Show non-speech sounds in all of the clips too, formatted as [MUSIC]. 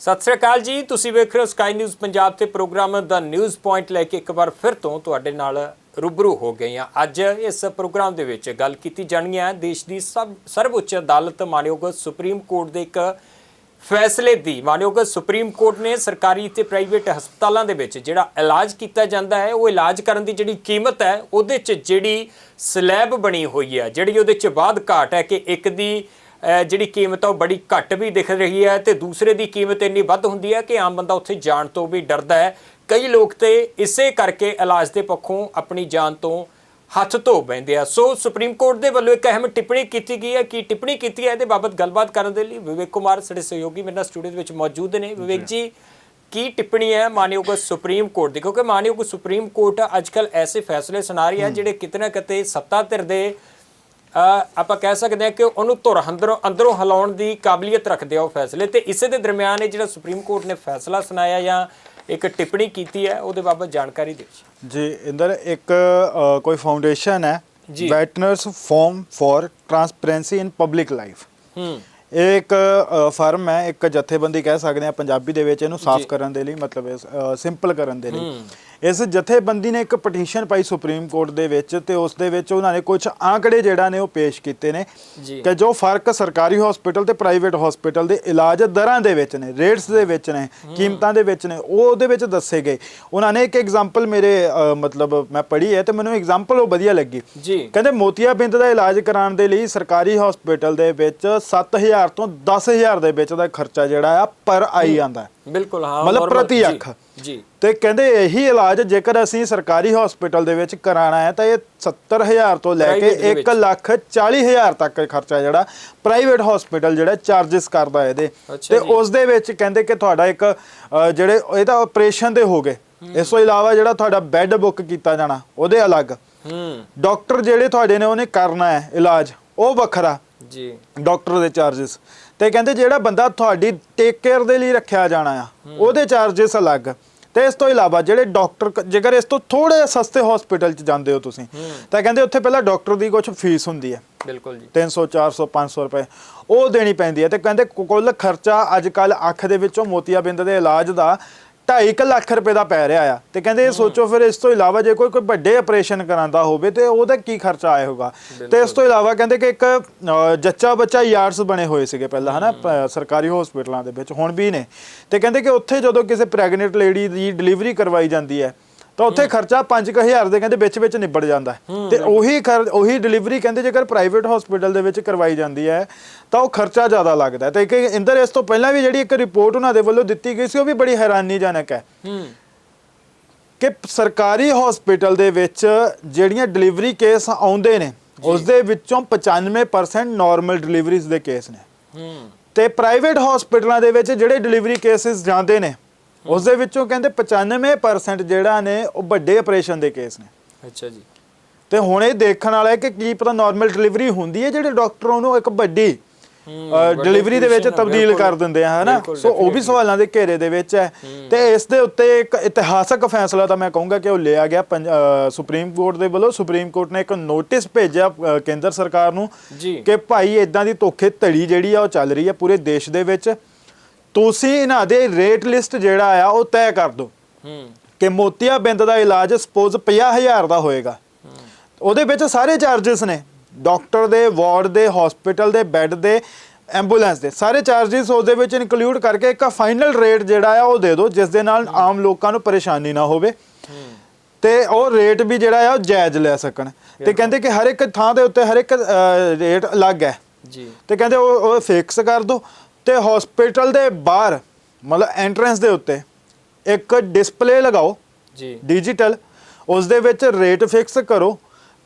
ਸਤਿ ਸ੍ਰੀ ਅਕਾਲ ਜੀ, ਤੁਸੀਂ ਵੇਖ ਰਹੇ ਹੋ ਸਕਾਈ ਨਿਊਜ਼ ਪੰਜਾਬ ਤੇ ਪ੍ਰੋਗਰਾਮ ਦਾ ਨਿਊਜ਼ ਪੁਆਇੰਟ ਲੈ ਕੇ ਇੱਕ ਵਾਰ ਫਿਰ ਤੋਂ ਤੁਹਾਡੇ ਨਾਲ ਰੂਬਰੂ ਹੋ ਗਏ ਹਾਂ। ਅੱਜ ਇਸ ਪ੍ਰੋਗਰਾਮ ਦੇ ਵਿੱਚ ਗੱਲ ਕੀਤੀ ਜਾਣੀ ਹੈ। ਦੇਸ਼ ਦੀ ਸਭ, ਸਰਵਉੱਚ ਅਦਾਲਤ ਮਾਨਯੋਗ ਸੁਪਰੀਮ ਕੋਰਟ ਦੇ ਇੱਕ ਫੈਸਲੇ ਦੀ। ਮਾਨਯੋਗ ਸੁਪਰੀਮ ਕੋਰਟ ਨੇ ਸਰਕਾਰੀ ਤੇ ਪ੍ਰਾਈਵੇਟ ਹਸਪਤਾਲਾਂ ਦੇ ਵਿੱਚ ਜਿਹੜਾ ਇਲਾਜ ਕੀਤਾ ਜਾਂਦਾ ਹੈ, ਉਹ ਇਲਾਜ ਕਰਨ ਦੀ ਜਿਹੜੀ ਕੀਮਤ ਹੈ, ਉਹਦੇ 'ਚ ਜਿਹੜੀ ਸਲੈਬ ਬਣੀ ਹੋਈ ਹੈ, ਜਿਹੜੀ ਉਹਦੇ 'ਚ ਬਾਅਦ ਘਾਟ ਹੈ ਕਿ ਇੱਕ ਦੀ ਜਿਹੜੀ ਕੀਮਤ ਆ ਉਹ ਬੜੀ ਘੱਟ ਵੀ ਦਿਖ ਰਹੀ ਹੈ ਤੇ ਦੂਸਰੇ ਦੀ ਕੀਮਤ ਇੰਨੀ ਵੱਧ ਹੁੰਦੀ ਹੈ ਕਿ ਆਮ ਬੰਦਾ ਉੱਥੇ ਜਾਣ ਤੋਂ ਵੀ ਡਰਦਾ ਹੈ। ਕਈ ਲੋਕ ਤੇ ਇਸੇ ਕਰਕੇ ਇਲਾਜ ਦੇ ਪੱਖੋਂ ਆਪਣੀ ਜਾਨ ਤੋਂ ਹੱਥ ਧੋ ਬੈਂਦੇ ਆ। ਸੋ ਸੁਪਰੀਮ ਕੋਰਟ ਦੇ ਵੱਲੋਂ ਇੱਕ ਅਹਿਮ ਟਿੱਪਣੀ ਕੀਤੀ ਗਈ ਹੈ। ਕਿ ਟਿੱਪਣੀ ਕੀਤੀ ਹੈ ਇਹਦੇ ਬਾਬਤ ਗੱਲਬਾਤ ਕਰਨ ਦੇ ਲਈ ਵਿਵੇਕ ਕੁਮਾਰ ਸਾਡੇ ਸਹਿਯੋਗੀ ਮੇਰੇ ਨਾਲ ਸਟੂਡੀਓ ਦੇ ਵਿੱਚ ਮੌਜੂਦ ਨੇ। ਵਿਵੇਕ ਜੀ ਕੀ ਟਿੱਪਣੀ ਹੈ ਮਾਨਯੋਗ ਸੁਪਰੀਮ ਕੋਰਟ ਦੀ? ਕਿਉਂਕਿ ਮਾਨਯੋਗ ਸੁਪਰੀਮ ਕੋਰਟ ਅੱਜਕੱਲ ਐਸੇ ਫੈਸਲੇ ਸੁਣਾ ਰਹੀ ਹੈ। ਜਿਹੜੇ ਕਿਤੇ ਨਾ ਕਿਤੇ ਸੱਤਾ ਧਿਰ ਦੇ ਆਪਾਂ ਕਹਿ ਸਕਦੇ ਹਾਂ ਕਿ ਉਹਨੂੰ ਧੁਰ ਅੰਦਰੋਂ ਅੰਦਰੋਂ ਹਿਲਾਉਣ ਦੀ ਕਾਬਲੀਅਤ ਰੱਖਦੇ ਆ ਉਹ ਫੈਸਲੇ ਤੇ ਇਸੇ ਦੇ ਦਰਮਿਆਨ ਇਹ ਜਿਹੜਾ ਸੁਪਰੀਮ ਕੋਰਟ ਨੇ ਫੈਸਲਾ ਸੁਣਾਇਆ ਜਾਂ ਇੱਕ ਟਿੱਪਣੀ ਕੀਤੀ ਹੈ ਉਹਦੇ ਬਾਬਤ ਜਾਣਕਾਰੀ ਦਿਓ ਜੀ। ਇੰਦਰ ਇੱਕ ਕੋਈ ਫਾਊਂਡੇਸ਼ਨ ਹੈ। Veterans forum for transparency in public life ਹੂੰ। ਇਹ ਇੱਕ ਫਰਮ ਹੈ ਇੱਕ ਜਥੇਬੰਦੀ ਕਹਿ ਸਕਦੇ ਆ ਪੰਜਾਬੀ ਦੇ ਵਿੱਚ ਇਹਨੂੰ ਸਾਫ਼ ਕਰਨ ਦੇ ਲਈ ਮਤਲਬ ਸਿੰਪਲ ਕਰਨ ਦੇ ਲਈ। ਇਸ ਜਥੇਬੰਦੀ ਨੇ ਇੱਕ ਪਟੀਸ਼ਨ ਪਾਈ ਸੁਪਰੀਮ ਕੋਰਟ ਦੇ ਵਿੱਚ ਤੇ ਉਸ ਦੇ ਵਿੱਚ ਉਹਨਾਂ ਨੇ ਕੁਝ ਆંકੜੇ ਜਿਹੜਾ ਨੇ ਉਹ ਪੇਸ਼ ਕੀਤੇ ਨੇ ਕਿ ਜੋ ਫ਼ਰਕ ਸਰਕਾਰੀ ਹਸਪੀਟਲ ਤੇ ਪ੍ਰਾਈਵੇਟ ਹਸਪੀਟਲ ਦੇ ਇਲਾਜ ਦਰਾਂ ਦੇ ਵਿੱਚ ਨੇ ਰੇਟਸ ਦੇ ਵਿੱਚ ਨੇ ਕੀਮਤਾਂ ਦੇ ਵਿੱਚ ਨੇ ਉਹ ਉਹਦੇ ਵਿੱਚ ਦੱਸੇ ਗਏ। ਉਹਨਾਂ ਨੇ ਇੱਕ ਐਗਜ਼ਾਮਪਲ ਮੇਰੇ ਮਤਲਬ ਮੈਂ ਪੜ੍ਹੀ ਹੈ ਤੇ ਮੈਨੂੰ ਐਗਜ਼ਾਮਪਲ ਉਹ ਵਧੀਆ ਲੱਗੀ। ਕਹਿੰਦੇ ਮੋਤੀਆਬਿੰਦ ਦਾ ਇਲਾਜ ਕਰਾਉਣ ਦੇ ਲਈ ਸਰਕਾਰੀ ਹਸਪੀਟਲ ਦੇ ਵਿੱਚ 7000 ਤੋਂ 10000 ਦੇ ਵਿੱਚ ਦਾ ਖਰਚਾ ਜਿਹੜਾ ਆ ਪਰ ਆਈ ਹੈ। ਬਿਲਕੁਲ ਹਾਂ ਮਤਲਬ ਪ੍ਰਤੀ ਅੱਖ। ਜੀ। ਤੇ ਕਹਿੰਦੇ ਇਹੀ ਇਲਾਜ ਜੇਕਰ ਅਸੀਂ ਸਰਕਾਰੀ ਹਸਪੀਟਲ ਦੇ ਵਿੱਚ ਕਰਾਣਾ ਹੈ ਤਾਂ ਇਹ 70000 ਤੋਂ ਲੈ ਕੇ 1 ਲੱਖ 40000 ਤੱਕ ਖਰਚਾ ਜਿਹੜਾ ਪ੍ਰਾਈਵੇਟ ਹਸਪੀਟਲ ਜਿਹੜਾ ਚਾਰजेस ਕਰਦਾ ਇਹਦੇ। ਤੇ ਉਸ ਦੇ ਵਿੱਚ ਕਹਿੰਦੇ ਕਿ ਤੁਹਾਡਾ ਇੱਕ ਜਿਹੜੇ ਇਹਦਾ ਆਪਰੇਸ਼ਨ ਦੇ ਹੋਗੇ ਇਸ ਤੋਂ ਇਲਾਵਾ ਜਿਹੜਾ ਤੁਹਾਡਾ ਬੈੱਡ ਬੁੱਕ ਕੀਤਾ ਜਾਣਾ ਉਹਦੇ ਅਲੱਗ। ਹੂੰ। ਡਾਕਟਰ ਜਿਹੜੇ ਤੁਹਾਡੇ ਨੇ ਉਹਨੇ ਕਰਨਾ ਹੈ ਇਲਾਜ ਉਹ ਵੱਖਰਾ। ਜੀ। ਡਾਕਟਰ ਦੇ ਚਾਰजेस ਤੇ ਕਹਿੰਦੇ ਜਿਹੜਾ ਬੰਦਾ ਤੁਹਾਡੀ ਟੇਕ ਕੇਅਰ ਦੇ ਲਈ ਰੱਖਿਆ ਜਾਣਾ ਆ ਉਹਦੇ ਚਾਰजेस ਅਲੱਗ। ਤੇ ਇਸ ਤੋਂ ਇਲਾਵਾ ਜਿਹੜੇ ਡਾਕਟਰ ਜੇਕਰ ਇਸ ਤੋਂ ਥੋੜੇ ਸਸਤੇ ਹਸਪੀਟਲ 'ਚ ਜਾਂਦੇ ਹੋ ਤੁਸੀਂ ਤਾਂ ਕਹਿੰਦੇ ਉੱਥੇ ਪਹਿਲਾਂ ਡਾਕਟਰ ਦੀ ਕੁਝ ਫੀਸ ਹੁੰਦੀ ਹੈ। ਬਿਲਕੁਲ ਜੀ। 300 400 500 ਰੁਪਏ ਉਹ ਦੇਣੀ ਪੈਂਦੀ ਹੈ। ਤੇ ਕਹਿੰਦੇ ਕੁੱਲ ਖਰਚਾ ਅੱਜ ਕੱਲ ਅੱਖ ਦੇ ਵਿੱਚੋਂ ਮੋਤੀਆਬਿੰਦ ਦੇ ਇਲਾਜ ਦਾ 2.5 ਲੱਖ ਰੁਪਏ ਦਾ ਪੈ ਰਿਹਾ ਆ। ਤੇ ਕਹਿੰਦੇ ਇਹ ਸੋਚੋ ਫਿਰ ਇਸ ਤੋਂ ਇਲਾਵਾ ਜੇ ਕੋਈ ਕੋਈ ਵੱਡੇ ਆਪਰੇਸ਼ਨ ਕਰਾਂਦਾ ਹੋਵੇ ਤੇ ਉਹਦਾ ਕੀ ਖਰਚਾ ਆਇਆ ਹੋਗਾ ਤੇ ਇਸ ਤੋਂ ਇਲਾਵਾ ਕਹਿੰਦੇ ਕਿ ਇੱਕ ਜੱਚਾ ਬੱਚਾ ਯਾਰਡਸ ਬਣੇ ਹੋਏ ਸੀਗੇ ਪਹਿਲਾਂ ਹਨਾ ਸਰਕਾਰੀ ਹਸਪੀਟਲਾਂ ਦੇ ਵਿੱਚ ਹੁਣ ਵੀ ਨੇ। ਤੇ ਕਹਿੰਦੇ ਕਿ ਉੱਥੇ ਜਦੋਂ ਕਿਸੇ ਪ੍ਰੈਗਨੈਂਟ ਲੇਡੀ ਦੀ ਡਿਲੀਵਰੀ ਕਰਵਾਈ ਜਾਂਦੀ ਹੈ ਤਾਂ ਉੱਥੇ ਖਰਚਾ 5000 ਦੇ ਕਹਿੰਦੇ ਵਿੱਚ ਵਿੱਚ ਨਿਬੜ ਜਾਂਦਾ। ਤੇ ਉਹੀ ਉਹੀ ਡਿਲੀਵਰੀ ਕਹਿੰਦੇ ਜੇਕਰ ਪ੍ਰਾਈਵੇਟ ਹਸਪੀਟਲ ਦੇ ਵਿੱਚ ਕਰਵਾਈ ਜਾਂਦੀ ਹੈ ਤਾਂ ਉਹ ਖਰਚਾ ਜ਼ਿਆਦਾ ਲੱਗਦਾ ਤੇ ਇੱਕ ਇੰਦਰ ਇਸ ਤੋਂ ਪਹਿਲਾਂ ਵੀ ਜਿਹੜੀ ਇੱਕ ਰਿਪੋਰਟ ਉਹਨਾਂ ਦੇ ਵੱਲੋਂ ਦਿੱਤੀ ਗਈ ਸੀ ਉਹ ਵੀ ਬੜੀ ਹੈਰਾਨੀਜਨਕ ਹੈ। ਕਿ ਸਰਕਾਰੀ ਹਸਪੀਟਲ ਦੇ ਵਿੱਚ ਜਿਹੜੀਆਂ ਡਿਲੀਵਰੀ ਕੇਸ ਆਉਂਦੇ ਨੇ ਉਸ ਦੇ ਵਿੱਚੋਂ 95% ਨਾਰਮਲ ਡਿਲੀਵਰੀਜ਼ ਦੇ ਕੇਸ ਨੇ। ਤੇ ਪ੍ਰਾਈਵੇਟ ਹਸਪੀਟਲਾਂ ਦੇ ਵਿੱਚ ਜਿਹੜੇ ਡਿਲੀਵਰੀ ਕੇਸਿਸ ਜਾਂਦੇ ਨੇ ਉਸ ਦੇ ਵਿੱਚੋਂ ਕਹਿੰਦੇ 95% ਜਿਹੜਾ ਨੇ ਉਹ ਵੱਡੇ ਆਪਰੇਸ਼ਨ ਦੇ ਕੇਸ ਨੇ। ਅੱਛਾ ਜੀ। ਤੇ ਹੁਣ ਇਹ ਦੇਖਣ ਵਾਲਾ ਹੈ ਕਿ ਕੀ ਪਤਾ ਨਾਰਮਲ ਡਿਲੀਵਰੀ ਹੁੰਦੀ ਹੈ ਜਿਹੜੇ ਡਾਕਟਰ ਉਹਨੂੰ ਇੱਕ ਵੱਡੀ ਡਿਲੀਵਰੀ ਦੇ ਵਿੱਚ ਆ, ਤਬਦੀਲ। ਕਰ ਦਿੰਦੇ ਆ ਹਨਾ? ਸੋ ਉਹ ਵੀ ਸਵਾਲਾਂ ਦੇ ਘੇਰੇ ਦੇ ਵਿੱਚ ਹੈ। ਤੇ ਇਸ ਦੇ ਉੱਤੇ ਇੱਕ ਇਤਿਹਾਸਕ ਫੈਸਲਾ ਤਾਂ ਮੈਂ ਕਹੂੰਗਾ ਕਿ ਉਹ ਲਿਆ ਗਿਆ ਸੁਪਰੀਮ ਕੋਰਟ ਦੇ ਵੱਲੋਂ। ਸੁਪਰੀਮ ਕੋਰਟ ਨੇ ਇੱਕ ਨੋਟਿਸ ਭੇਜਿਆ ਕੇਂਦਰ ਸਰਕਾਰ ਨੂੰ ਕਿ ਭਾਈ ਇਦਾਂ ਦੀ ਧੋਖੇ ਧੜੀ ਜਿਹੜੀ ਆ ਉਹ ਚੱਲ ਰਹੀ ਹੈ ਪੂਰੇ ਦੇਸ਼ ਦੇ ਵਿੱਚ। ਤੁਸੀਂ ਇਹਨਾਂ ਦੇ ਰੇਟ ਲਿਸਟ ਜਿਹੜਾ ਆ ਉਹ ਤੈਅ ਕਰ ਦਿਓ ਕਿ ਮੋਤੀਆ ਬਿੰਦ ਦਾ ਇਲਾਜ ਸਪੋਜ਼ 50000 ਦਾ ਹੋਏਗਾ। ਉਹਦੇ ਵਿੱਚ ਸਾਰੇ ਚਾਰजेस ਨੇ। ਡਾਕਟਰ ਦੇ ਵਾਰਡ ਦੇ ਹਸਪੀਟਲ ਦੇ ਬੈੱਡ ਦੇ ਐਂਬੂਲੈਂਸ ਦੇ। ਸਾਰੇ ਚਾਰजेस ਉਹਦੇ ਵਿੱਚ ਇਨਕਲੂਡ ਕਰਕੇ ਇੱਕ ਫਾਈਨਲ ਰੇਟ ਜਿਹੜਾ ਆ ਉਹ ਦੇ ਦਿਓ ਜਿਸ ਦੇ ਨਾਲ ਆਮ ਲੋਕਾਂ ਨੂੰ ਪਰੇਸ਼ਾਨੀ ਨਾ ਹੋਵੇ। ਤੇ ਉਹ ਰੇਟ ਵੀ ਜਿਹੜਾ ਆ ਉਹ ਜਾਇਜ਼ ਲੈ ਸਕਣ। ਤੇ ਕਹਿੰਦੇ ਕਿ ਹਰ ਇੱਕ ਥਾਂ ਦੇ ਉੱਤੇ ਹਰ ਇੱਕ ਰੇਟ ਅਲੱਗ ਹੈ। ਜੀ। ਤੇ ਕਹਿੰਦੇ ਉਹ ਫਿਕਸ ਕਰ ਦੋ ਤੇ ਹਸਪੀਟਲ ਦੇ ਬਾਹਰ ਮਤਲਬ ਐਂਟਰੈਂਸ ਦੇ ਉੱਤੇ ਇੱਕ ਡਿਸਪਲੇ ਲਗਾਓ ਜੀ। ਡਿਜੀਟਲ ਉਸ ਦੇ ਵਿੱਚ ਰੇਟ ਫਿਕਸ ਕਰੋ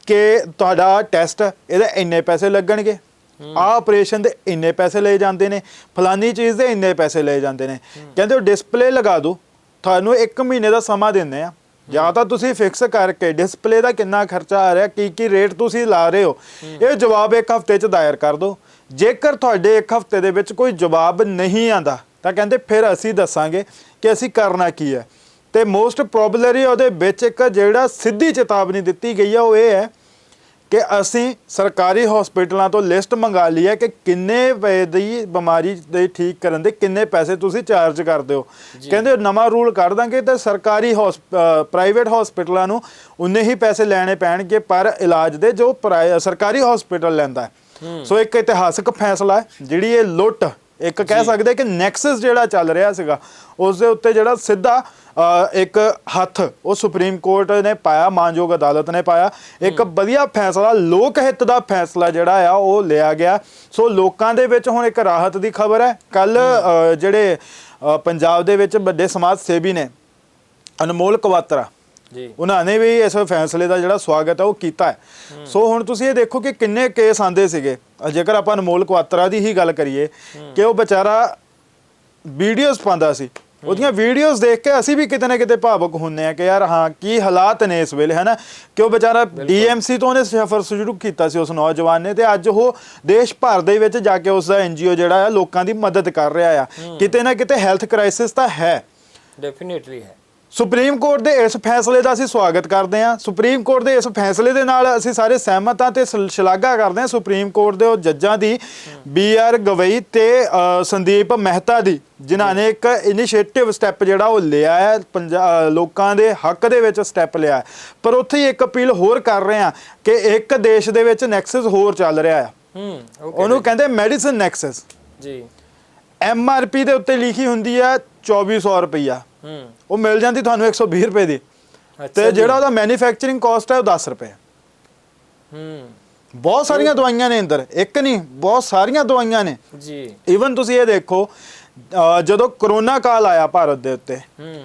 ਕਿ ਤੁਹਾਡਾ ਟੈਸਟ ਇਹਦੇ ਇੰਨੇ ਪੈਸੇ ਲੱਗਣਗੇ। ਆ ਆਪਰੇਸ਼ਨ ਦੇ ਇੰਨੇ ਪੈਸੇ ਲਏ ਜਾਂਦੇ ਨੇ ਫਲਾਨੀ ਚੀਜ਼ ਦੇ ਇੰਨੇ ਪੈਸੇ ਲਏ ਜਾਂਦੇ ਨੇ। ਕਹਿੰਦੇ ਉਹ ਡਿਸਪਲੇ ਲਗਾ ਦਿਓ ਤੁਹਾਨੂੰ 1 ਮਹੀਨੇ ਦਾ ਸਮਾਂ ਦਿੰਦੇ ਆ। ਜਾਂ ਤਾਂ ਤੁਸੀਂ ਫਿਕਸ ਕਰਕੇ ਡਿਸਪਲੇ ਦਾ ਕਿੰਨਾ ਖਰਚਾ ਆ ਰਿਹਾ ਕੀ ਕੀ ਰੇਟ ਤੁਸੀਂ ਲਾ ਰਹੇ ਹੋ ਇਹ ਜਵਾਬ ਇੱਕ ਹਫ਼ਤੇ 'ਚ ਦਾਇਰ ਕਰ ਦਿਓ ਜੇਕਰ ਤੁਹਾਡੇ ਇੱਕ ਹਫ਼ਤੇ ਦੇ ਵਿੱਚ ਕੋਈ ਜਵਾਬ ਨਹੀਂ ਆਂਦਾ ਤਾਂ ਕਹਿੰਦੇ ਫਿਰ ਅਸੀਂ ਦੱਸਾਂਗੇ ਕਿ ਅਸੀਂ ਕਰਨਾ ਕੀ ਹੈ। ਤੇ ਮੋਸਟ ਪ੍ਰੋਬਬਲਰੀ ਉਹਦੇ ਵਿੱਚ ਇੱਕ ਜਿਹੜਾ ਸਿੱਧੀ ਚੇਤਾਵਨੀ ਦਿੱਤੀ ਗਈ ਹੈ ਉਹ ਇਹ ਹੈ ਕਿ ਅਸੀਂ ਸਰਕਾਰੀ ਹਸਪੀਟਲਾਂ ਤੋਂ ਲਿਸਟ ਮੰਗਾ ਲਈ ਹੈ ਕਿ ਕਿੰਨੇ ਪਏ ਦੀ ਬਿਮਾਰੀ ਦੇ ਠੀਕ ਕਰਨ ਦੇ ਕਿੰਨੇ ਪੈਸੇ ਤੁਸੀਂ ਚਾਰਜ ਕਰਦੇ ਹੋ। ਕਹਿੰਦੇ ਨਵਾਂ ਰੂਲ ਕਰ ਦਾਂਗੇ ਤੇ ਸਰਕਾਰੀ ਪ੍ਰਾਈਵੇਟ ਹਸਪੀਟਲਾਂ ਨੂੰ ਉਨੇ ਹੀ ਪੈਸੇ ਲੈਣੇ ਪੈਣਗੇ ਪਰ ਇਲਾਜ ਦੇ ਜੋ ਸਰਕਾਰੀ ਹਸਪੀਟਲ ਲੈਂਦਾ ਸੋ ਇੱਕ ਇਤਿਹਾਸਕ ਫੈਸਲਾ ਹੈ ਜਿਹੜੀ ਇਹ ਲੁੱਟ ਇੱਕ ਕਹਿ ਸਕਦੇ ਕਿ ਨੈਕਸਸ ਜਿਹੜਾ ਚੱਲ ਰਿਹਾ ਸੀਗਾ ਉਸ ਦੇ ਉੱਤੇ ਜਿਹੜਾ ਸਿੱਧਾ ਇੱਕ ਹੱਥ ਉਹ ਸੁਪਰੀਮ ਕੋਰਟ ਨੇ ਪਾਇਆ ਮਾਨਯੋਗ ਅਦਾਲਤ ਨੇ ਪਾਇਆ। ਇੱਕ ਵਧੀਆ ਫੈਸਲਾ ਲੋਕ ਹਿੱਤ ਦਾ ਫੈਸਲਾ ਜਿਹੜਾ ਆ ਉਹ ਲਿਆ ਗਿਆ। ਸੋ ਲੋਕਾਂ ਦੇ ਵਿੱਚ ਹੁਣ ਇੱਕ ਰਾਹਤ ਦੀ ਖਬਰ ਹੈ। ਕੱਲ ਜਿਹੜੇ ਪੰਜਾਬ ਦੇ ਵਿੱਚ ਵੱਡੇ ਸਮਾਜ ਸੇਵੀ ਨੇ ਅਨਮੋਲ ਕਵਾਤਰਾ ਉਹਨਾਂ ਨੇ ਵੀ ਇਸ ਫੈਸਲੇ ਦਾ ਜਿਹੜਾ ਸਵਾਗਤ ਹੈ ਉਹ ਕੀਤਾ ਹੈ। ਸੋ ਹੁਣ ਤੁਸੀਂ ਇਹ ਦੇਖੋ ਕਿ ਕਿੰਨੇ ਕੇਸ ਆਂਦੇ ਸੀਗੇ। ਜੇਕਰ ਆਪਾਂ ਅਨਮੋਲ ਕੁਆਤਰਾ ਦੀ ਹੀ ਗੱਲ ਕਰੀਏ ਕਿ ਉਹ ਵਿਚਾਰਾ ਵੀਡੀਓਜ਼ ਪਾਉਂਦਾ ਸੀ। ਉਹਦੀਆਂ ਵੀਡੀਓਜ਼ ਦੇਖ ਕੇ ਅਸੀਂ ਵੀ ਕਿਤੇ ਨਾ ਕਿਤੇ ਭਾਵੁਕ ਹੁੰਨੇ ਆ ਕਿ ਯਾਰ ਹਾਂ ਕੀ ਹਾਲਾਤ ਨੇ ਇਸ ਵੇਲੇ ਹੈਨਾ? ਕਿ ਉਹ ਵਿਚਾਰਾ ਡੀਐਮਸੀ ਤੋਂ ਉਹਨੇ ਸਫਰ ਸ਼ੁਰੂ ਕੀਤਾ ਸੀ ਉਸ ਨੌਜਵਾਨ ਨੇ ਤੇ ਅੱਜ ਉਹ ਦੇਸ਼ ਭਰ ਦੇ ਵਿੱਚ ਜਾ ਕੇ ਉਸ ਦਾ ਐਨਜੀਓ ਜਿਹੜਾ ਆ ਲੋਕਾਂ ਦੀ ਮਦਦ ਕਰ ਰਿਹਾ ਆ। ਕਿਤੇ ਨਾ ਕਿਤੇ ਹੈਲਥ ਕ੍ਰਾਈਸਿਸ ਤਾਂ ਹੈ। ਡੈਫੀਨਿਟਲੀ ਹੈ। ਸੁਪਰੀਮ ਕੋਰਟ ਦੇ ਇਸ ਫੈਸਲੇ ਦਾ ਅਸੀਂ ਸਵਾਗਤ ਕਰਦੇ ਹਾਂ। ਸੁਪਰੀਮ ਕੋਰਟ ਦੇ ਇਸ ਫੈਸਲੇ ਦੇ ਨਾਲ ਅਸੀਂ ਸਾਰੇ ਸਹਿਮਤ ਹਾਂ ਤੇ ਸ਼ਲ- ਸ਼ਲਾਘਾ ਕਰਦੇ ਹਾਂ ਸੁਪਰੀਮ ਕੋਰਟ ਦੇ ਉਹ ਜੱਜਾਂ ਦੀ ਬੀ ਆਰ ਗਵਈ ਤੇ ਸੰਦੀਪ ਮਹਿਤਾ ਦੀ ਜਿਨ੍ਹਾਂ ਨੇ ਇੱਕ ਇਨੀਸ਼ੀਏਟਿਵ ਸਟੈਪ ਜਿਹੜਾ ਉਹ ਲਿਆ ਹੈ ਲੋਕਾਂ ਦੇ ਹੱਕ ਦੇ ਵਿੱਚ ਸਟੈਪ ਲਿਆ। ਪਰ ਉੱਥੇ ਹੀ ਇੱਕ ਅਪੀਲ ਹੋਰ ਕਰ ਰਹੇ ਹਾਂ ਕਿ ਇੱਕ ਦੇਸ਼ ਦੇ ਵਿੱਚ ਨੈਕਸਸ ਹੋਰ ਚੱਲ ਰਿਹਾ ਹੈ। ਉਹਨੂੰ ਕਹਿੰਦੇ ਮੈਡੀਸਨ ਨੈਕਸਸ। ਜੀ। ਐਮ ਆਰ ਪੀ ਦੇ ਉੱਤੇ ਲਿਖੀ ਹੁੰਦੀ ਹੈ 2400 ਰੁਪਈਆ। ਹੂੰ। ਉਹ ਮਿਲ ਜਾਂਦੀ ਤੁਹਾਨੂੰ 120 ਰੁਪਏ ਦੀ। ਤੇ। ਜਿਹੜਾ ਉਹਦਾ ਮੈਨੂਫੈਕਚਰਿੰਗ ਕਾਸਟ ਹੈ ਉਹ 10 ਰੁਪਏ। ਹੂੰ। ਬਹੁਤ ਸਾਰੀਆਂ ਦਵਾਈਆਂ ਨੇ ਅੰਦਰ। ਇੱਕ ਨਹੀਂ ਬਹੁਤ ਸਾਰੀਆਂ ਦਵਾਈਆਂ ਨੇ। ਜੀ। ਈਵਨ ਤੁਸੀਂ ਇਹ ਦੇਖੋ ਜਦੋਂ ਕਰੋਨਾ ਕਾਲ ਆਇਆ ਭਾਰਤ ਦੇ ਉੱਤੇ ਹੂੰ।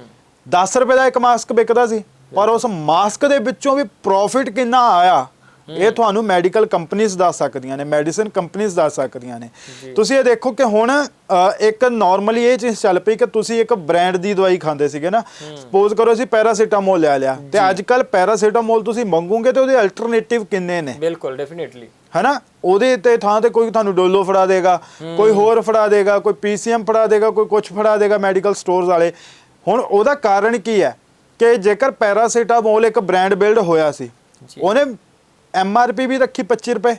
10 ਰੁਪਏ ਦਾ ਇੱਕ ਮਾਸਕ ਵਿਕਦਾ ਸੀ। ਪਰ ਉਸ ਮਾਸਕ ਦੇ ਵਿੱਚੋਂ ਵੀ ਪ੍ਰੋਫਿਟ ਕਿੰਨਾ ਆਇਆ। ਇਹ ਤੁਹਾਨੂੰ ਮੈਡੀਕਲ ਕੰਪਨੀਆਂ ਦੱਸ ਸਕਦੀਆਂ ਨੇ ਮੈਡੀਸਿਨ ਕੰਪਨੀਆਂ ਦੱਸ ਸਕਦੀਆਂ ਨੇ। ਤੁਸੀਂ ਇਹ ਦੇਖੋ ਕਿ ਹੁਣ ਇੱਕ ਨਾਰਮਲੀ ਇਹ ਚੀਜ਼ ਚੱਲ ਪਈ ਕਿ ਤੁਸੀਂ ਇੱਕ ਬ੍ਰਾਂਡ ਦੀ ਦਵਾਈ ਖਾਂਦੇ ਸੀਗੇ ਨਾ। ਸਪੋਜ਼ ਕਰੋ ਅਸੀਂ ਪੈਰਾਸੀਟਾਮੋਲ ਲੈ ਲਿਆ। ਤੇ ਅੱਜ ਕੱਲ ਪੈਰਾਸੀਟਾਮੋਲ ਤੁਸੀਂ ਮੰਗੋਗੇ ਤੇ ਉਹਦੇ ਅਲਟਰਨੇਟਿਵ ਕਿੰਨੇ ਨੇ? ਬਿਲਕੁਲ ਡੈਫੀਨਿਟਲੀ ਹੈਨਾ? ਉਹਦੇ ਤੇ ਥਾਂ ਤੇ ਕੋਈ ਤੁਹਾਨੂੰ ਡੋਲੋ ਫੜਾ ਦੇਗਾ ਕੋਈ ਹੋਰ ਫੜਾ ਦੇਗਾ ਕੋਈ ਪੀਸੀਐਮ ਫੜਾ ਦੇਗਾ ਕੋਈ ਕੁਝ ਫੜਾ ਦੇਗਾ ਮੈਡੀਕਲ ਸਟੋਰਸ ਵਾਲੇ। ਹੁਣ ਉਹਦਾ ਕਾਰਨ ਕੀ ਹੈ? ਕਿ ਜੇਕਰ ਪੈਰਾਸੀਟਾਮੋਲ ਇੱਕ ਬ੍ਰਾਂਡ ਬਿਲਡ ਹੋਇਆ ਸੀ ਜੀ। ਉਹਨੇ ਐਮਆਰਪੀ ਵੀ ਰੱਖੀ 25 ਰੁਪਏ।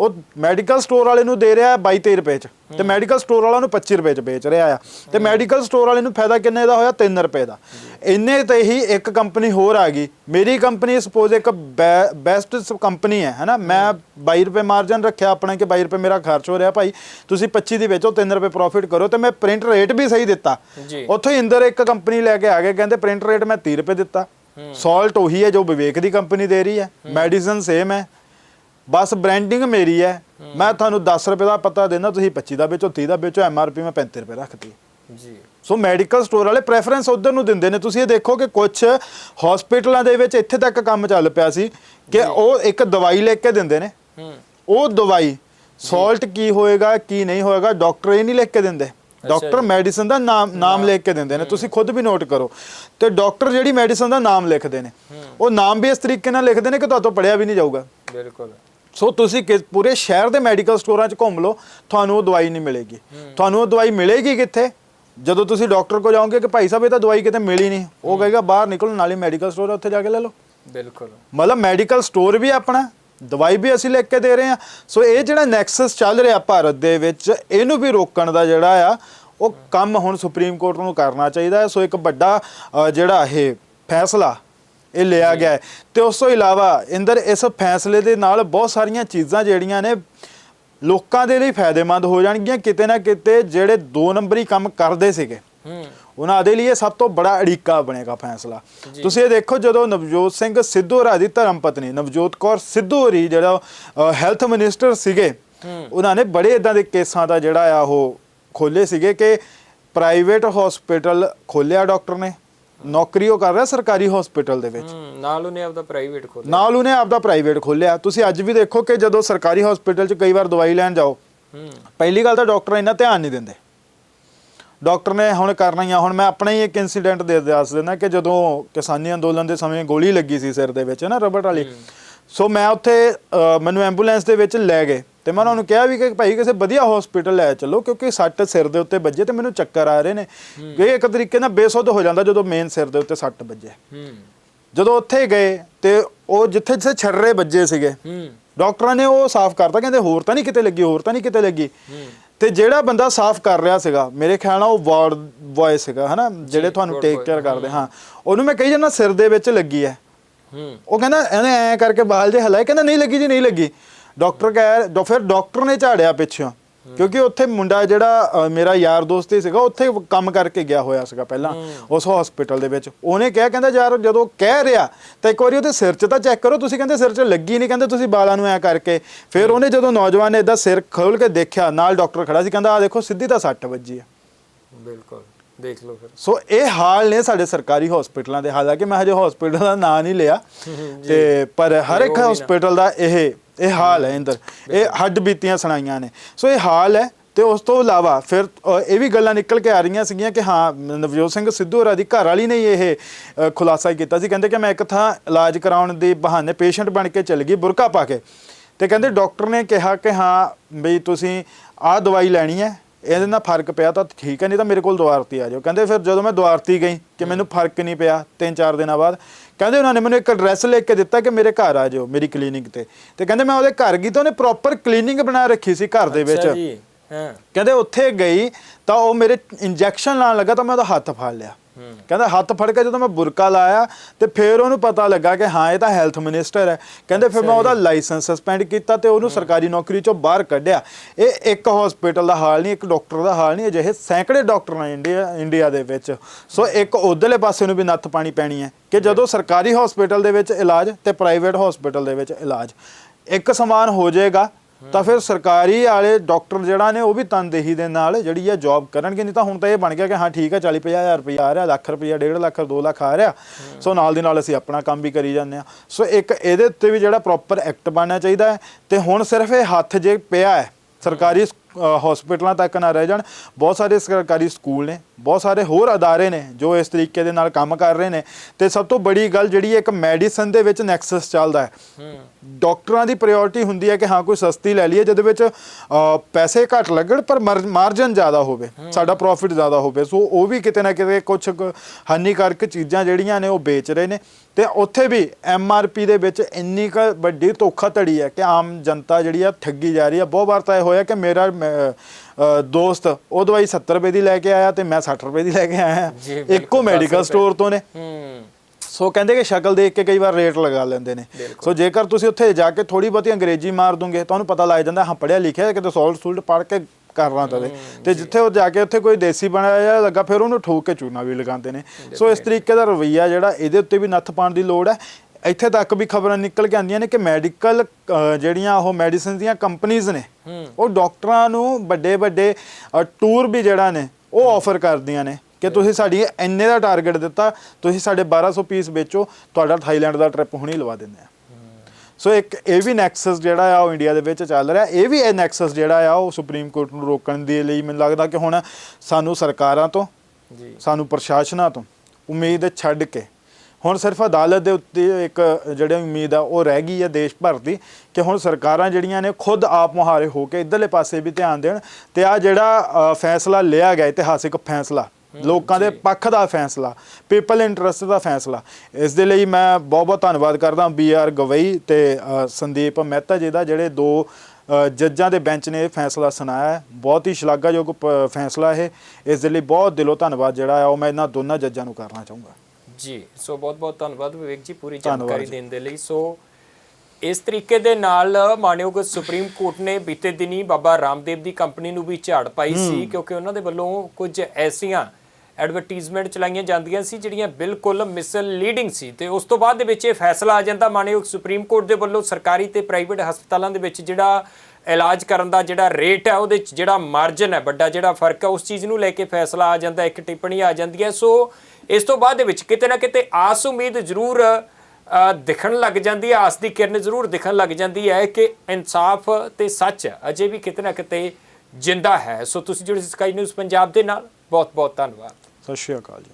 ਉਹ ਮੈਡੀਕਲ ਸਟੋਰ ਵਾਲੇ ਨੂੰ ਦੇ ਰਿਹਾ 22 23 ਰੁਪਏ ਚ। ਤੇ ਮੈਡੀਕਲ ਸਟੋਰ ਵਾਲਾ ਨੂੰ 25 ਰੁਪਏ ਚ ਵੇਚ ਰਿਹਾ ਆ। ਤੇ ਮੈਡੀਕਲ ਸਟੋਰ ਵਾਲੇ ਨੂੰ ਫਾਇਦਾ ਕਿੰਨੇ ਦਾ ਹੋਇਆ? 3 ਰੁਪਏ ਦਾ। ਇੰਨੇ ਤੇ ਹੀ ਇੱਕ ਕੰਪਨੀ ਹੋਰ ਆ ਗਈ। ਮੇਰੀ ਕੰਪਨੀ ਸਪੋਜ਼ ਇੱਕ ਬੈਸਟ ਕੰਪਨੀ ਹੈ ਹੈਨਾ? ਮੈਂ 22 ਰੁਪਏ ਮਾਰਜਨ ਰੱਖਿਆ ਆਪਣਾ ਕਿ 22 ਰੁਪਏ ਮੇਰਾ ਖਰਚ ਹੋ ਰਿਹਾ ਭਾਈ। ਤੁਸੀਂ 25 ਦੀ ਵੇਚੋ 3 ਰੁਪਏ ਪ੍ਰੋਫਿਟ ਕਰੋ ਤੇ ਮੈਂ ਪ੍ਰਿੰਟ ਰੇਟ ਵੀ ਸਹੀ ਦਿੱਤਾ। ਉੱਥੇ ਹੀ ਇੰਦਰ ਇੱਕ ਕੰਪਨੀ ਲੈ ਕੇ ਆ ਗਏ ਕਹਿੰਦੇ ਪ੍ਰਿੰਟ ਰੇਟ ਮੈਂ 30 ਰੁਪਏ ਦਿੱਤਾ। ਸਾਲਟ ਉਹੀ ਹੈ ਜੋ ਵਿਵੇਕ ਦੀ ਕੰਪਨੀ ਦੇ ਰਹੀ ਹੈ। ਮੈਡੀਸਨ ਸੇਮ ਹੈ। ਬਸ ਬ੍ਰਾਂਡਿੰਗ ਮੇਰੀ ਹੈ। ਮੈਂ ਤੁਹਾਨੂੰ 10 ਰੁਪਏ ਦਾ ਪਤਾ ਦੇਣਾ ਤੁਸੀਂ 25 ਦਾ ਵੇਚੋ 30 ਦਾ ਵੇਚੋ ਐਮਆਰਪੀ ਮੈਂ 35 ਰੁਪਏ ਰੱਖਤੀ। ਜੀ। ਸੋ ਮੈਡੀਕਲ ਸਟੋਰ ਵਾਲੇ ਪ੍ਰੈਫਰੈਂਸ ਉਧਰ ਨੂੰ ਦਿੰਦੇ ਨੇ। ਤੁਸੀਂ ਇਹ ਦੇਖੋ ਕਿ ਕੁਝ ਹਸਪੀਟਲਾਂ ਦੇ ਵਿੱਚ ਇੱਥੇ ਤੱਕ ਕੰਮ ਚੱਲ ਪਿਆ ਸੀ ਕਿ ਉਹ ਇੱਕ ਦਵਾਈ ਲਿਖ ਕੇ ਦਿੰਦੇ ਨੇ। ਉਹ ਦਵਾਈ ਸਾਲਟ ਕੀ ਹੋਏਗਾ ਕੀ ਨਹੀਂ ਹੋਏਗਾ ਡਾਕਟਰ ਇਹ ਨਹੀਂ ਲਿਖ ਕੇ ਦਿੰਦੇ। ਡਾਕਟਰ ਮੈਡੀਸਨ ਦਾ ਨਾਮ ਨਾਮ ਲਿਖ ਕੇ ਦਿੰਦੇ ਨੇ। ਤੁਸੀਂ ਖੁਦ ਵੀ ਨੋਟ ਕਰੋ। ਤੇ ਡਾਕਟਰ ਜਿਹੜੀ ਮੈਡੀਸਨ ਦਾ ਨਾਮ ਲਿਖਦੇ ਨੇ ਉਹ ਨਾਮ ਵੀ ਇਸ ਤਰੀਕੇ ਨਾਲ ਲਿਖਦੇ ਨੇ ਕਿ ਤੁਹਾਤੋਂ ਪੜਿਆ ਵੀ ਨਹੀਂ ਜਾਊਗਾ। ਬਿਲਕੁਲ। ਸੋ ਤੁਸੀਂ ਕਿ- ਪੂਰੇ ਸ਼ਹਿਰ ਦੇ ਮੈਡੀਕਲ ਸਟੋਰਾਂ 'ਚ ਘੁੰਮ ਲਓ ਤੁਹਾਨੂੰ ਉਹ ਦਵਾਈ ਨਹੀਂ ਮਿਲੇਗੀ। ਤੁਹਾਨੂੰ ਉਹ ਦਵਾਈ ਮਿਲੇਗੀ ਕਿੱਥੇ? ਜਦੋਂ ਤੁਸੀਂ ਡਾਕਟਰ ਕੋਲ ਜਾਓਗੇ ਕਿ ਭਾਈ ਸਾਹਿਬ ਇਹ ਤਾਂ ਦਵਾਈ ਕਿਤੇ ਮਿਲੀ ਨਹੀਂ। ਉਹ ਕਹੇਗਾ ਬਾਹਰ ਨਿਕਲੋ ਨਾਲੇ ਮੈਡੀਕਲ ਸਟੋਰ ਉੱਥੇ ਜਾ ਕੇ ਲੈ ਲਓ। ਬਿਲਕੁਲ। ਮਤਲਬ ਮੈਡੀਕਲ ਸਟੋਰ ਵੀ ਆਪਣਾ ਦਵਾਈ ਵੀ ਅਸੀਂ ਲਿਖ ਕੇ ਦੇ ਰਹੇ ਹਾਂ। ਸੋ ਇਹ ਜਿਹੜਾ ਨੈਕਸਸ ਚੱਲ ਰਿਹਾ ਭਾਰਤ ਦੇ ਵਿੱਚ ਇਹਨੂੰ ਵੀ ਰੋਕਣ ਦਾ ਜਿਹੜਾ ਆ ਉਹ ਕੰਮ ਹੁਣ ਸੁਪਰੀਮ ਕੋਰਟ ਨੂੰ ਕਰਨਾ ਚਾਹੀਦਾ ਹੈ। ਸੋ ਇੱਕ ਵੱਡਾ ਜਿਹੜਾ ਇਹ ਫੈਸਲਾ ਇਹ ਲਿਆ ਗਿਆ ਤੇ ਉਸ ਤੋਂ ਇਲਾਵਾ ਇੰਦਰ ਇਸ ਫੈਸਲੇ ਦੇ ਨਾਲ ਬਹੁਤ ਸਾਰੀਆਂ ਚੀਜ਼ਾਂ ਜਿਹੜੀਆਂ ਨੇ ਲੋਕਾਂ ਦੇ ਲਈ ਫਾਇਦੇਮੰਦ ਹੋ ਜਾਣਗੀਆਂ। ਕਿਤੇ ਨਾ ਕਿਤੇ ਜਿਹੜੇ ਦੋ ਨੰਬਰੀ ਕੰਮ ਕਰਦੇ ਸੀਗੇ ਉਹਨਾਂ ਦੇ ਲਈ ਇਹ ਸਭ ਤੋਂ ਬੜਾ ਅੜਿੱਕਾ ਬਣੇਗਾ ਫੈਸਲਾ। ਤੁਸੀਂ ਇਹ ਦੇਖੋ ਜਦੋਂ ਨਵਜੋਤ ਸਿੰਘ ਸਿੱਧੂ ਹੋਰਾਂ ਦੀ ਧਰਮ ਪਤਨੀ ਨਵਜੋਤ ਕੌਰ ਸਿੱਧੂ ਹੋਰੀ ਜਿਹੜਾ ਹੈਲਥ ਮਿਨਿਸਟਰ ਸੀਗੇ ਉਹਨਾਂ ਨੇ ਬੜੇ ਇਦਾਂ ਦੇ ਕੇਸਾਂ ਦਾ ਜਿਹੜਾ ਆ ਉਹ ਖੋਲੇ ਸੀਗੇ ਕਿ ਪ੍ਰਾਈਵੇਟ ਹਸਪੀਟਲ ਖੋਲਿਆ ਡਾਕਟਰ ਨੇ। ਨੌਕਰੀ ਉਹ ਕਰ ਰਿਹਾ ਸਰਕਾਰੀ ਹਸਪੀਟਲ ਦੇ ਵਿੱਚ। ਨਾਲ ਉਹਨੇ ਆਪਦਾ ਪ੍ਰਾਈਵੇਟ ਖੋਲਿਆ ਨਾਲ ਉਹਨੇ ਆਪਦਾ ਪ੍ਰਾਈਵੇਟ ਖੋਲਿਆ ਤੁਸੀਂ ਅੱਜ ਵੀ ਦੇਖੋ ਕਿ ਜਦੋਂ ਸਰਕਾਰੀ ਹਸਪੀਟਲ 'ਚ ਕਈ ਵਾਰ ਦਵਾਈ ਲੈਣ ਜਾਓ ਪਹਿਲੀ ਗੱਲ ਤਾਂ ਡਾਕਟਰ ਇੰਨਾ ਧਿਆਨ ਨਹੀਂ ਦਿੰਦੇ। ਡਾਕਟਰ ਨੇ ਹੁਣ ਕਰਨਾ ਹੀ ਆ। ਹੁਣ ਮੈਂ ਆਪਣਾ ਹੀ ਇੱਕ ਇਨਸੀਡੈਂਟ ਦੇ ਦੱਸ ਦਿੰਦਾ ਕਿ ਜਦੋਂ ਕਿਸਾਨੀ ਅੰਦੋਲਨ ਦੇ ਸਮੇਂ ਗੋਲੀ ਲੱਗੀ ਸੀ ਸਿਰ ਦੇ ਵਿੱਚ ਨਾ ਰਬੜ ਵਾਲੀ। ਸੋ ਮੈਂ ਉੱਥੇ ਮੈਨੂੰ ਐਂਬੂਲੈਂਸ ਦੇ ਵਿੱਚ ਲੈ ਗਏ ਤੇ ਮੈਂ ਉਹਨਾਂ ਨੂੰ ਕਿਹਾ ਵੀ ਕਿ ਭਾਈ ਕਿਸੇ ਵਧੀਆ ਹਸਪੀਟਲ ਲੈ ਚੱਲੋ ਕਿਉਂਕਿ ਸੱਟ ਸਿਰ ਦੇ ਉੱਤੇ ਵੱਜੇ ਤੇ ਮੈਨੂੰ ਚੱਕਰ ਆ ਰਹੇ ਨੇ। ਇਹ ਇੱਕ ਤਰੀਕੇ ਨਾਲ ਬੇਸੁੱਧ ਹੋ ਜਾਂਦਾ ਜਦੋਂ ਮੇਨ ਸਿਰ ਦੇ ਉੱਤੇ ਸੱਟ ਵੱਜੇ। ਜਦੋਂ ਉੱਥੇ ਗਏ ਤੇ ਉਹ ਜਿੱਥੇ ਜਿੱਥੇ ਛਰਰੇ ਵੱਜੇ ਸੀਗੇ ਡਾਕਟਰਾਂ ਨੇ ਉਹ ਸਾਫ਼ ਕਰਤਾ ਕਹਿੰਦੇ ਹੋਰ ਤਾਂ ਨਹੀਂ ਕਿਤੇ ਲੱਗੀ ਹੋਰ ਤਾਂ ਨਹੀਂ ਕਿਤੇ ਲੱਗੀ। ਤੇ ਜਿਹੜਾ ਬੰਦਾ ਸਾਫ਼ ਕਰ ਰਿਹਾ ਸੀਗਾ ਮੇਰੇ ਖਿਆਲ ਨਾਲ ਉਹ ਵਾਰਡ ਬॉय ਸੀਗਾ ਹਨਾ? ਜਿਹੜੇ ਤੁਹਾਨੂੰ ਟੇਕ ਕੇਅਰ ਕਰਦੇ ਹਾਂ। ਉਹਨੂੰ ਮੈਂ ਕਹੀ ਜਾਂਦਾ ਸਿਰ ਦੇ ਵਿੱਚ ਲੱਗੀ ਹੈ ਹੂੰ। ਉਹ ਕਹਿੰਦਾ ਇਹਨੇ ਐ ਕਰਕੇ ਬਾਲ ਜੇ ਹਲਾਏ। ਕਹਿੰਦਾ ਨਹੀਂ ਲੱਗੀ ਜੀ ਨਹੀਂ ਲੱਗੀ। ਡਾਕਟਰ ਕਹਿ ਫਿਰ ਡਾਕਟਰ ਨੇ ਝਾੜਿਆ ਪਿੱਛੋਂ। ਕਿਉਂਕਿ ਉੱਥੇ ਮੁੰਡਾ ਜਿਹੜਾ ਅ, ਮੇਰਾ ਯਾਰ ਦੋਸਤ ਹੀ ਸੀਗਾ ਉੱਥੇ ਕੰਮ ਕਰਕੇ ਗਿਆ ਹੋਇਆ ਸੀਗਾ ਪਹਿਲਾਂ ਉਸ ਹਸਪੀਟਲ ਦੇ ਵਿੱਚ। ਉਹਨੇ ਕਿਹਾ ਕਹਿੰਦਾ ਯਾਰ ਜਦੋਂ ਕਹਿ ਰਿਹਾ ਤਾਂ ਇੱਕ ਵਾਰੀ ਉਹਦੇ ਸਿਰ 'ਚ ਤਾਂ ਚੈੱਕ ਕਰੋ ਤੁਸੀਂ ਕਹਿੰਦੇ ਸਿਰ 'ਚ ਲੱਗੀ ਨਹੀਂ ਕਹਿੰਦੇ ਤੁਸੀਂ ਬਾਲਾਂ ਨੂੰ ਐ ਕਰਕੇ। ਫਿਰ ਉਹਨੇ ਜਦੋਂ ਨੌਜਵਾਨ ਨੇ ਇਦਾਂ ਸਿਰ ਖੋਲ ਕੇ ਦੇਖਿਆ ਨਾਲ ਡਾਕਟਰ ਖੜਾ ਸੀ ਕਹਿੰਦਾ ਆ ਦੇਖੋ ਸਿੱਧੀ ਤਾਂ ਸੱਟ ਵੱਜੀ ਆ। ਬਿਲਕੁਲ ਦੇਖ ਲਓ ਫਿਰ। ਸੋ ਇਹ ਹਾਲ ਨੇ ਸਾਡੇ ਸਰਕਾਰੀ ਹਸਪੀਟਲਾਂ ਦੇ। ਹਾਲਾਂਕਿ ਮੈਂ ਹਜੇ ਹਸਪੀਟਲ ਦਾ ਨਾਂ ਨਹੀਂ ਲਿਆ। [LAUGHS] ਤੇ ਪਰ ਹਰ ਇੱਕ। ਹਸਪੀਟਲ ਦਾ ਇਹ ਇਹ ਹਾਲ ਹੈ ਇੰਦਰ। ਇਹ ਹੱਡ ਬੀਤੀਆਂ ਸੁਣਾਈਆਂ ਨੇ। ਸੋ ਇਹ ਹਾਲ ਹੈ ਤੇ ਉਸ ਤੋਂ ਇਲਾਵਾ ਫਿਰ ਇਹ ਵੀ ਗੱਲਾਂ ਨਿਕਲ ਕੇ ਆ ਰਹੀਆਂ ਸੀਗੀਆਂ ਕਿ ਹਾਂ ਨਵਜੋਤ ਸਿੰਘ ਸਿੱਧੂ ਹੋਰਾਂ ਦੀ ਘਰ ਵਾਲੀ ਨੇ ਇਹ ਖੁਲਾਸਾ ਕੀਤਾ ਸੀ। ਕਹਿੰਦੇ ਕਿ ਮੈਂ ਇੱਕ ਥਾਂ ਇਲਾਜ ਕਰਾਉਣ ਦੇ ਬਹਾਨੇ ਪੇਸ਼ੈਂਟ ਬਣ ਕੇ ਚਲ ਗਈ ਬੁਰਕਾ ਪਾ ਕੇ। ਤੇ ਕਹਿੰਦੇ ਡਾਕਟਰ ਨੇ ਕਿਹਾ ਕਿ ਹਾਂ ਬਈ ਤੁਸੀਂ ਆਹ ਦਵਾਈ ਲੈਣੀ ਹੈ ਇਹਦੇ ਨਾਲ ਫ਼ਰਕ ਪਿਆ ਤਾਂ ਠੀਕ ਹੈ ਨਹੀਂ ਤਾਂ ਮੇਰੇ ਕੋਲ ਦੁਆਰਤੀ ਆ ਜਾਓ। ਕਹਿੰਦੇ ਫਿਰ ਜਦੋਂ ਮੈਂ ਦੁਆਰਤੀ ਗਈ ਕਿ ਮੈਨੂੰ ਫ਼ਰਕ ਨਹੀਂ ਪਿਆ ਤਿੰਨ ਚਾਰ ਦਿਨਾਂ ਬਾਅਦ ਕਹਿੰਦੇ ਉਹਨਾਂ ਨੇ ਮੈਨੂੰ ਇੱਕ ਐਡਰੈਸ ਲਿਖ ਕੇ ਦਿੱਤਾ ਕਿ ਮੇਰੇ ਘਰ ਆ ਜਾਓ ਮੇਰੀ ਕਲੀਨਿਕ ਤੇ। ਤੇ ਕਹਿੰਦੇ ਮੈਂ ਉਹਦੇ ਘਰ ਗਈ ਤਾਂ ਉਹਨੇ ਪ੍ਰੋਪਰ ਕਲੀਨਿਕ ਬਣਾ ਰੱਖੀ ਸੀ ਘਰ ਦੇ ਵਿੱਚ। ਅੱਛਾ ਜੀ ਹਾਂ। ਕਹਿੰਦੇ ਉੱਥੇ ਗਈ ਤਾਂ ਉਹ ਮੇਰੇ ਇੰਜੈਕਸ਼ਨ ਲਾਉਣ ਲੱਗਾ ਤਾਂ ਮੈਂ ਉਹਦਾ ਹੱਥ ਫੜ ਲਿਆ। ਕਹਿੰਦਾ ਹੱਥ ਫੜ ਕੇ ਜਦੋਂ ਮੈਂ ਬੁਰਕਾ ਲਾਇਆ ਤੇ ਫਿਰ ਉਹਨੂੰ ਪਤਾ ਲੱਗਾ ਕਿ ਹਾਂ ਇਹ ਤਾਂ ਹੈਲਥ ਮਿਨਿਸਟਰ ਹੈ। ਕਹਿੰਦੇ ਫਿਰ ਮੈਂ ਉਹਦਾ ਲਾਇਸੈਂਸ ਸਸਪੈਂਡ ਕੀਤਾ ਤੇ ਉਹਨੂੰ ਸਰਕਾਰੀ ਨੌਕਰੀ ਚੋਂ ਬਾਹਰ ਕੱਢਿਆ। ਇਹ ਇੱਕ ਹਸਪੀਟਲ ਦਾ ਹਾਲ ਨਹੀਂ ਇੱਕ ਡਾਕਟਰ ਦਾ ਹਾਲ ਨਹੀਂ ਅਜਿਹੇ ਸੈਂਕੜੇ ਡਾਕਟਰ ਨੇ ਇੰਡੀਆ ਇੰਡੀਆ ਦੇ ਵਿੱਚ। ਸੋ ਇੱਕ ਉਧਰਲੇ ਪਾਸੇ ਨੂੰ ਵੀ ਨੱਥ ਪਾਣੀ ਪੈਣੀ ਹੈ ਕਿ ਜਦੋਂ ਸਰਕਾਰੀ ਹਸਪੀਟਲ ਦੇ ਵਿੱਚ ਇਲਾਜ ਤੇ ਪ੍ਰਾਈਵੇਟ ਹਸਪੀਟਲ ਦੇ ਵਿੱਚ ਇਲਾਜ। ਇੱਕ ਸਮਾਨ ਹੋ ਜਾਏਗਾ ਤਾਂ ਫਿਰ ਸਰਕਾਰੀ ਵਾਲੇ ਡਾਕਟਰ ਜਿਹੜਾ ਨੇ ਉਹ ਵੀ ਤਨਦੇਹੀ ਦੇ ਨਾਲ ਜਿਹੜੀ ਆ ਜੌਬ ਕਰਨਗੇ, ਨਹੀਂ ਤਾਂ ਹੁਣ ਤਾਂ ਇਹ ਬਣ ਗਿਆ ਕਿ ਹਾਂ ਠੀਕ ਹੈ 40 ਹਜ਼ਾਰ ਰੁਪਇਆ ਆ ਰਿਹਾ, ਲੱਖ ਰੁਪਇਆ 1.5 ਲੱਖ 2 ਲੱਖ ਆ ਰਿਹਾ। ਸੋ ਨਾਲ ਦੀ ਨਾਲ ਅਸੀਂ ਆਪਣਾ ਕੰਮ ਵੀ ਕਰੀ ਜਾਂਦੇ ਆ ਸੋ ਇੱਕ ਇਹਦੇ ਉੱਤੇ ਵੀ ਜਿਹੜਾ ਪ੍ਰੋਪਰ ਐਕਟ ਬਣਨਾ ਚਾਹੀਦਾ ਹੈ ਤੇ ਹੁਣ ਸਿਰਫ ਇਹ ਹੱਥ ਜੇ ਪਿਆ ਹੈ, ਸਰਕਾਰੀ ਹਸਪੀਟਲਾਂ ਤੱਕ ਨਾ ਰਹਿ ਜਾਣ। ਬਹੁਤ ਸਾਰੇ ਸਰਕਾਰੀ ਸਕੂਲ ਨੇ ਬਹੁਤ ਸਾਰੇ ਹੋਰ ਅਦਾਰੇ ਨੇ ਜੋ ਇਸ ਤਰੀਕੇ ਦੇ ਨਾਲ ਕੰਮ ਕਰ ਰਹੇ ਨੇ। ਤੇ ਸਭ ਤੋਂ ਬੜੀ ਗੱਲ ਜਿਹੜੀ ਇੱਕ ਮੈਡੀਸਨ ਦੇ ਵਿੱਚ ਨੈਕਸਸ ਚੱਲਦਾ ਹੈ। ਡਾਕਟਰਾਂ ਦੀ ਪ੍ਰਾਇੋਰਟੀ ਹੁੰਦੀ ਹੈ ਕਿ ਹਾਂ ਕੋਈ ਸਸਤੀ ਲੈ ਲਈਏ ਜਿਹਦੇ ਵਿੱਚ ਪੈਸੇ ਘੱਟ ਲੱਗਣ ਪਰ ਮਾਰਜਨ ਜ਼ਿਆਦਾ ਹੋਵੇ ਸਾਡਾ ਪ੍ਰੋਫਿਟ ਜ਼ਿਆਦਾ ਹੋਵੇ। ਸੋ ਉਹ ਵੀ ਕਿਤੇ ਨਾ ਕਿਤੇ ਕੁਝ ਹਾਨੀਕਾਰਕ ਚੀਜ਼ਾਂ ਜਿਹੜੀਆਂ ਨੇ ਉਹ ਵੇਚ ਰਹੇ ਨੇ। ਤੇ ਉੱਥੇ ਵੀ ਐਮਆਰਪੀ ਦੇ ਵਿੱਚ ਇੰਨੀ ਕੁ ਵੱਡੀ ਧੋਖਾਧੜੀ ਹੈ ਕਿ ਆਮ ਜਨਤਾ ਜਿਹੜੀ ਆ ਠੱਗੀ ਜਾ ਰਹੀ ਹੈ। ਬਹੁਤ ਵਾਰ ਤਾਂ ਇਹ ਹੋਇਆ ਕਿ ਮੇਰਾ ਦੋਸਤ ਉਹ ਦਵਾਈ 70 ਰੁਪਏ ਦੀ ਲੈ ਕੇ ਆਇਆ ਤੇ ਮੈਂ 60 ਰੁਪਏ ਦੀ ਲੈ ਕੇ ਆਇਆ। ਇੱਕੋ ਮੈਡੀਕਲ। ਸਟੋਰ ਤੋਂ ਨੇ। ਹੂੰ। ਸੋ ਕਹਿੰਦੇ ਕਿ ਸ਼ਕਲ ਦੇਖ ਕੇ ਕਈ ਵਾਰ ਰੇਟ ਲਗਾ ਲੈਂਦੇ ਨੇ। ਸੋ ਜੇਕਰ ਤੁਸੀਂ ਉੱਥੇ ਜਾ ਕੇ ਥੋੜੀ ਬਹੁਤੀ ਅੰਗਰੇਜ਼ੀ ਮਾਰ ਦੋਗੇ ਤੁਹਾਨੂੰ ਪਤਾ ਲੱਗ ਜਾਂਦਾ ਹਾਂ ਪੜਿਆ ਲਿਖਿਆ ਕਿਤੇ ਸੋਲਟ ਸੂਲਟ ਪੜ ਕੇ ਕਰਨਾ ਤਵੇ ਤੇ ਜਿੱਥੇ ਉਹ ਜਾ ਕੇ ਉੱਥੇ ਕੋਈ ਦੇਸੀ ਬਣਾਇਆ ਲੱਗਾ ਫਿਰ ਉਹਨੂੰ ਠੋਕ ਕੇ ਚੂਨਾ ਵੀ ਲਗਾਉਂਦੇ ਨੇ। ਸੋ ਇਸ ਤਰੀਕੇ ਦਾ ਰਵਈਆ ਜਿਹੜਾ ਇਹਦੇ ਉੱਤੇ ਵੀ ਨੱਥ ਪਾਉਣ ਦੀ ਲੋੜ ਹੈ। ਇੱਥੇ ਤੱਕ ਵੀ ਖਬਰਾਂ ਨਿਕਲ ਕੇ ਆਉਂਦੀਆਂ ਨੇ ਕਿ ਮੈਡੀਕਲ ਜਿਹੜੀਆਂ ਉਹ ਮੈਡੀਸਿਨ ਦੀਆਂ ਕੰਪਨੀਆਂ ਨੇ ਉਹ ਡਾਕਟਰਾਂ ਨੂੰ ਵੱਡੇ ਵੱਡੇ ਟੂਰ ਵੀ ਜਿਹੜਾ ਨੇ ਉਹ ਆਫਰ ਕਰਦੀਆਂ ਨੇ ਕਿ ਤੁਸੀਂ ਸਾਡੀ ਇੰਨੇ ਦਾ ਟਾਰਗੇਟ ਦਿੱਤਾ ਤੁਸੀਂ ਸਾਡੇ 1200 ਪੀਸ ਵੇਚੋ ਤੁਹਾਡਾ ਥਾਈਲੈਂਡ ਦਾ ਟ੍ਰਿਪ ਹੁਣੀ ਲਵਾ ਦਿੰਦੇ ਆ ਸੋ ਇੱਕ ਇਹ ਵੀ ਨੈਕਸਸ ਜਿਹੜਾ ਆ ਉਹ ਇੰਡੀਆ ਦੇ ਵਿੱਚ ਚੱਲ ਰਿਹਾ। ਇਹ ਵੀ ਇਹ ਨੈਕਸਸ ਜਿਹੜਾ ਆ ਉਹ ਸੁਪਰੀਮ ਕੋਰਟ ਨੂੰ ਰੋਕਣ ਦੇ ਲਈ ਮੈਨੂੰ ਲੱਗਦਾ ਕਿ ਹੁਣ ਸਾਨੂੰ ਸਰਕਾਰਾਂ ਤੋਂ ਜੀ। ਸਾਨੂੰ ਪ੍ਰਸ਼ਾਸਨਾਂ ਤੋਂ ਉਮੀਦ ਛੱਡ ਕੇ ਹੁਣ ਸਿਰਫ ਅਦਾਲਤ ਦੇ ਉੱਤੇ ਇੱਕ ਜਿਹੜੀ ਉਮੀਦ ਆ ਉਹ ਰਹਿ ਗਈ ਹੈ ਦੇਸ਼ ਭਰ ਦੀ ਕਿ ਹੁਣ ਸਰਕਾਰਾਂ ਜਿਹੜੀਆਂ ਨੇ ਖੁਦ ਆਪ ਮੁਹਾਰੇ ਹੋ ਕੇ ਇਧਰਲੇ ਪਾਸੇ ਵੀ ਧਿਆਨ ਦੇਣ ਤੇ ਆ ਜਿਹੜਾ ਫੈਸਲਾ ਲਿਆ ਗਿਆ ਇਤਿਹਾਸਿਕ ਫੈਸਲਾ ਲੋਕਾਂ ਦੇ ਪੱਖ ਦਾ ਫੈਸਲਾ ਪੀਪਲ ਇੰਟਰਸਟ ਦਾ ਫੈਸਲਾ ਇਸ ਦੇ ਲਈ ਮੈਂ ਬਹੁਤ ਬਹੁਤ ਧੰਨਵਾਦ ਕਰਦਾ ਬੀ ਆਰ ਗਵਈ ਤੇ ਸੰਦੀਪ ਮਹਿਤਾ ਜੀ ਦਾ ਜਿਹੜੇ ਦੋ ਜੱਜਾਂ ਦੇ ਬੈਂਚ ਨੇ ਇਹ ਫੈਸਲਾ ਸੁਣਾਇਆ ਬਹੁਤ ਹੀ ਸ਼ਲਾਘਾਯੋਗ ਫੈਸਲਾ ਇਹ ਇਸ ਦੇ ਲਈ ਬਹੁਤ ਦਿਲੋਂ ਧੰਨਵਾਦ ਜਿਹੜਾ ਆ ਉਹ ਮੈਂ ਇਹਨਾਂ ਦੋਨਾਂ ਜੱਜਾਂ ਨੂੰ ਕਰਨਾ ਚਾਹੂੰਗਾ। ਜੀ ਸੋ ਬਹੁਤ ਬਹੁਤ ਧੰਨਵਾਦ ਵਿਵੇਕ ਜੀ ਪੂਰੀ ਜਾਣਕਾਰੀ। ਦੇਣ ਦੇ ਲਈ। ਸੋ ਇਸ ਤਰੀਕੇ ਦੇ ਨਾਲ ਮਾਨਯੋਗ ਸੁਪਰੀਮ ਕੋਰਟ ਨੇ ਬੀਤੇ ਦਿਨੀ ਬਾਬਾ ਰਾਮਦੇਵ ਦੀ ਕੰਪਨੀ ਨੂੰ ਵੀ ਝਾੜ ਪਾਈ ਸੀ ਕਿਉਂਕਿ ਉਹਨਾਂ ਦੇ ਵੱਲੋਂ ਕੁਝ ਐਸੀਆਂ ਐਡਵਰਟਾਈਜ਼ਮੈਂਟ ਚਲਾਈਆਂ ਜਾਂਦੀਆਂ ਸੀ ਜਿਹੜੀਆਂ ਬਿਲਕੁਲ ਮਿਸਲੀਡਿੰਗ ਸੀ। ਤੇ ਉਸ ਤੋਂ ਬਾਅਦ ਦੇ ਵਿੱਚ ਇਹ ਫੈਸਲਾ ਆ ਜਾਂਦਾ ਮਾਨਯੋਗ ਸੁਪਰੀਮ ਕੋਰਟ ਦੇ ਵੱਲੋਂ ਸਰਕਾਰੀ ਤੇ ਪ੍ਰਾਈਵੇਟ ਹਸਪਤਾਲਾਂ ਦੇ ਵਿੱਚ ਜਿਹੜਾ ਇਲਾਜ ਕਰਨ ਦਾ ਜਿਹੜਾ ਰੇਟ ਹੈ ਉਹਦੇ ਚ ਜਿਹੜਾ ਮਾਰਜਨ ਹੈ ਵੱਡਾ ਜਿਹੜਾ ਫ਼ਰਕ ਹੈ ਉਸ ਚੀਜ਼ ਨੂੰ ਲੈ ਕੇ ਫੈਸਲਾ ਆ ਜਾਂਦਾ ਇੱਕ ਟਿੱਪਣੀ ਆ ਜਾਂਦੀ ਹੈ। ਸੋ ਇਸ ਤੋਂ ਬਾਅਦ ਦੇ ਵਿੱਚ ਕਿਤੇ ਨਾ ਕਿਤੇ ਆਸ ਉਮੀਦ ਜ਼ਰੂਰ ਦਿਖਣ ਲੱਗ ਜਾਂਦੀ ਹੈ, ਆਸ ਦੀ ਕਿਰਨ ਜ਼ਰੂਰ ਦਿਖਣ ਲੱਗ ਜਾਂਦੀ ਹੈ ਕਿ ਇਨਸਾਫ ਤੇ ਸੱਚ ਅਜੇ ਵੀ ਕਿਤੇ ਨਾ ਕਿਤੇ ਜਿੰਦਾ ਹੈ। ਸੋ ਤੁਸੀਂ ਜੁੜੇ ਸਕਾਈ ਨਿਊਜ਼ ਪੰਜਾਬ ਦੇ ਨਾਲ। ਬਹੁਤ ਬਹੁਤ ਧੰਨਵਾਦ। ਸਤਿ ਸ਼੍ਰੀ ਅਕਾਲ ਜੀ।